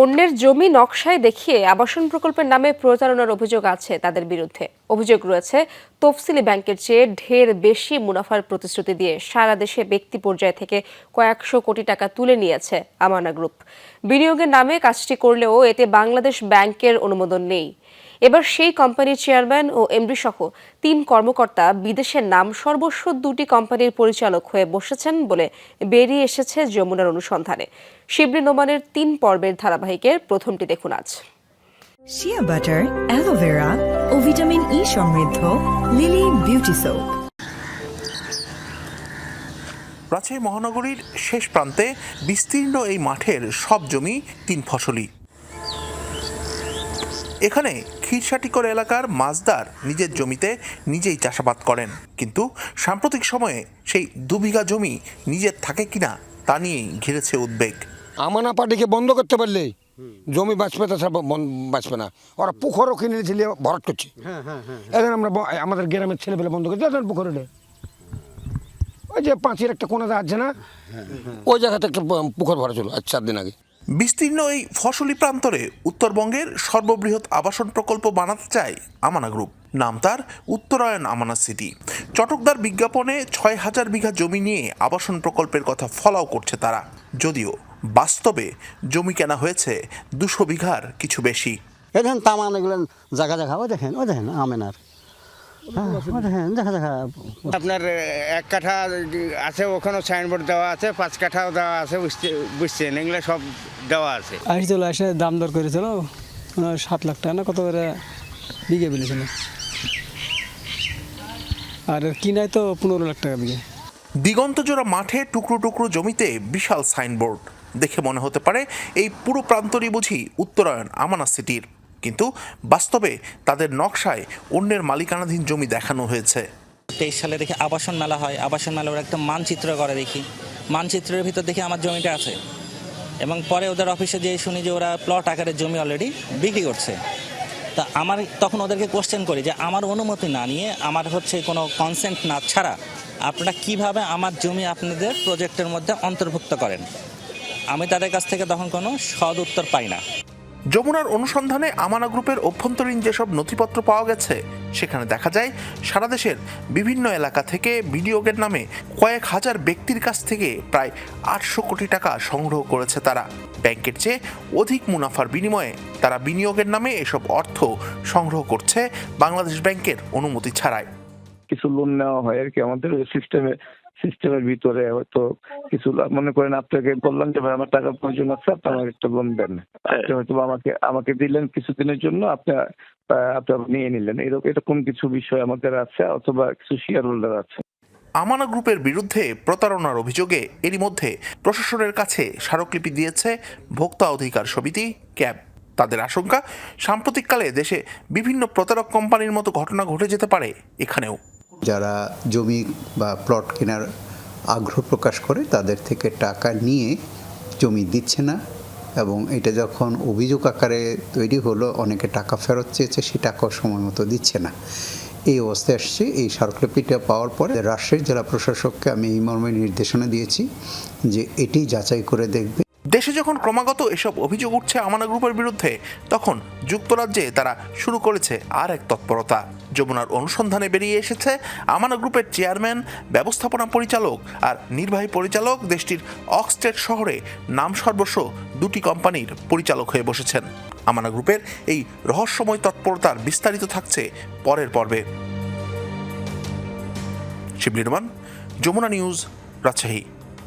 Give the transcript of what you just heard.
অন্যের জমি নকশায় দেখিয়ে আবাসন প্রকল্পের নামে প্রতারণার অভিযোগ আছে তাদের বিরুদ্ধে। অভিযোগ রয়েছে, তফসিলি ব্যাংকের চেয়ে ঢের বেশি মুনাফার প্রতিশ্রুতি দিয়ে সারা দেশে ব্যক্তি পর্যায় থেকে কয়েকশো কোটি টাকা তুলে নিয়েছে আমানা গ্রুপ। বিনিয়োগের নামে কাজটি করলেও এতে বাংলাদেশ ব্যাংকের অনুমোদন নেই। এবার সেই কোম্পানির চেয়ারম্যান ও এমডি সহ তিন কর্মকর্তা বিদেশের নাম সর্বস্ব দুটি কোম্পানির পরিচালক হয়ে বসেছেন বলে বেরিয়ে এসেছে যমুনার অনুসন্ধানে। শিবলি নোমানের তিন পর্বের ধারাবাহিকের প্রথমটি দেখুন আজ। Shea butter aloe vera vitamin E সমৃদ্ধ লিলি বিউটি সোপ রাজশাহী মহানগরীর শেষ প্রান্তে বিস্তীর্ণ এই মাঠের সব জমি তিন ফসলি। এখানে ক্ষীরসাটিকর এলাকার মাছদার নিজের জমিতে নিজেই চাষাবাদ করেন। কিন্তু সাম্প্রতিক সময়ে সেই দু বিঘা জমি নিজের থাকে কিনা তা নিয়েই ঘিরেছে উদ্বেগ। আমানা পার্টিকে বন্ধ করতে পারলে জমি বাঁচবে তাছাড়া বন- বাঁচবে না। ওরা পুকুরও কিনে নিয়েছিল ভরাট করছে। এখন আমরা আমাদের গ্রামের ছেলেপেলে বন্ধ করছে যাদের পুকুরে নেই। ওই যে পাঁচের একটা কোনাতে আছে না? ওই জায়গাতে একটা পুকুর ভরা ছিল আজ চার দিন আগে। বিস্তীর্ণ এই ফসলি প্রান্তরে উত্তরবঙ্গের সর্ববৃহৎ আবাসন প্রকল্প বানাতে চায় আমানা গ্রুপ। নাম তার উত্তরায়ণ আমানা সিটি। চটকদার বিজ্ঞাপনে ছয় হাজার বিঘা জমি নিয়ে আবাসন প্রকল্পের কথা ফলাও করছে তারা। যদিও বাস্তবে জমি কেনা হয়েছে দুশো বিঘার কিছু বেশি। এই দেখেন, তামান এগুলো জায়গা জায়গা ওই দেখেন ওই দেখেন, আমেনার। হ্যাঁ, দেখা দেখা। আপনার এক কাঠা আছে ওখানেও সাইনবোর্ড দেওয়া আছে পাঁচ কাঠাও দেওয়া আছে বুঝতে বুঝছেন? এগুলো সব দেওয়া আছে। আসছিল এসে দাম দর করেছিল সাত লাখ টাকা না কত করে বিঘে বলেছিল আর কিনায় তো পনেরো লাখ টাকা বিঘে দিগন্তজোড়া মাঠে টুকরো টুকরো জমিতে বিশাল সাইনবোর্ড দেখে মনে হতে পারে এই পুরো প্রান্তরই বুঝি উত্তরায়ণ আমানা সিটির। কিন্তু বাস্তবে তাদের নকশায় অন্যের মালিকানাধীন জমি দেখানো হয়েছে। তেইশ সালে দেখি আবাসন মেলা হয়। আবাসন মেলা ওরা একটা মানচিত্র করে দেখি। মানচিত্রের ভিতর দেখি আমার জমিটা আছে। এবং পরে ওদের অফিসে যেয়ে শুনি যে ওরা প্লট আকারের জমি অলরেডি বিক্রি করছে। তা আমার তখন ওদেরকে কোশ্চেন করি যে আমার অনুমতি না নিয়ে আমার হচ্ছে কোনো কনসেন্ট না ছাড়া আপনারা কীভাবে আমার জমি আপনাদের প্রজেক্টের মধ্যে অন্তর্ভুক্ত করেন? আমি তাদের কাছ থেকে তখন কোনো সদ উত্তর পাই না। যমুনার অনুসন্ধানে আমানা গ্রুপের অভ্যন্তরীণ যেসব নথিপত্র পাওয়া গেছে, সেখানে দেখা যায় সারা দেশের বিভিন্ন এলাকা থেকে বিনিয়োগের নামে কয়েক হাজার ব্যক্তির কাছ থেকে প্রায় আটশো কোটি টাকা সংগ্রহ করেছে তারা। ব্যাংকের চেয়ে অধিক মুনাফার বিনিময়ে তারা বিনিয়োগের নামে এসব অর্থ সংগ্রহ করছে বাংলাদেশ ব্যাংকের অনুমতি ছাড়াই। কিছু লোন নেওয়া হয় আর কি আমাদের সিস্টেমে সিস্টেমের ভিতরে হয়তো কিছু মনে করেন আপনাকে বললাম যে ভাই আমার টাকা প্রয়োজন আছে আপনি আমাকে একটা লোন দেন। আপনি হয়তো বা আমাকে আমাকে দিলেন কিছুদিনের জন্য আপনি আহ, আপনি নিয়ে নিলেন। এরকম এরকম কিছু বিষয় আমাদের আছে অথবা কিছু শেয়ার হোল্ডার আছে। আমানা গ্রুপের বিরুদ্ধে প্রতারণার অভিযোগে এরই মধ্যে প্রশাসনের কাছে স্মারকলিপি দিয়েছে ভোক্তা অধিকার সমিতি ক্যাব। তাদের আশঙ্কা সাম্প্রতিককালে দেশে বিভিন্ন প্রতারক কোম্পানির মতো ঘটনা ঘটে যেতে পারে এখানেও। যারা জমি বা প্লট কেনার আগ্রহ প্রকাশ করে, তাদের থেকে টাকা নিয়ে জমি দিচ্ছে না এবং এটা যখন অভিযোগ আকারে তৈরি হলো, অনেকে টাকা ফেরত চেয়েছে সে টাকাও সময় মতো দিচ্ছে না। এই অবস্থায় আসছে। এই স্মারকলিপিটা পাওয়ার পরে রাজশাহী জেলা প্রশাসককে আমি এই মর্মে নির্দেশনা দিয়েছি যে এটি যাচাই করে দেখবে। দেশে যখন ক্রমাগত এসব অভিযোগ উঠছে আমানা গ্রুপের বিরুদ্ধে, তখন যুক্তরাজ্যে তারা শুরু করেছে আর এক তৎপরতা। যমুনার অনুসন্ধানে বেরিয়ে এসেছে আমানা গ্রুপের চেয়ারম্যান, ব্যবস্থাপনা পরিচালক আর নির্বাহী পরিচালক দেশটির অক্সটেড শহরে নাম সর্বস্ব দুটি কোম্পানির পরিচালক হয়ে বসেছেন। আমানা গ্রুপের এই রহস্যময় তৎপরতার বিস্তারিত থাকছে পরের পর্বে। শিবলি রহমান যমুনা নিউজ, রাজশাহী।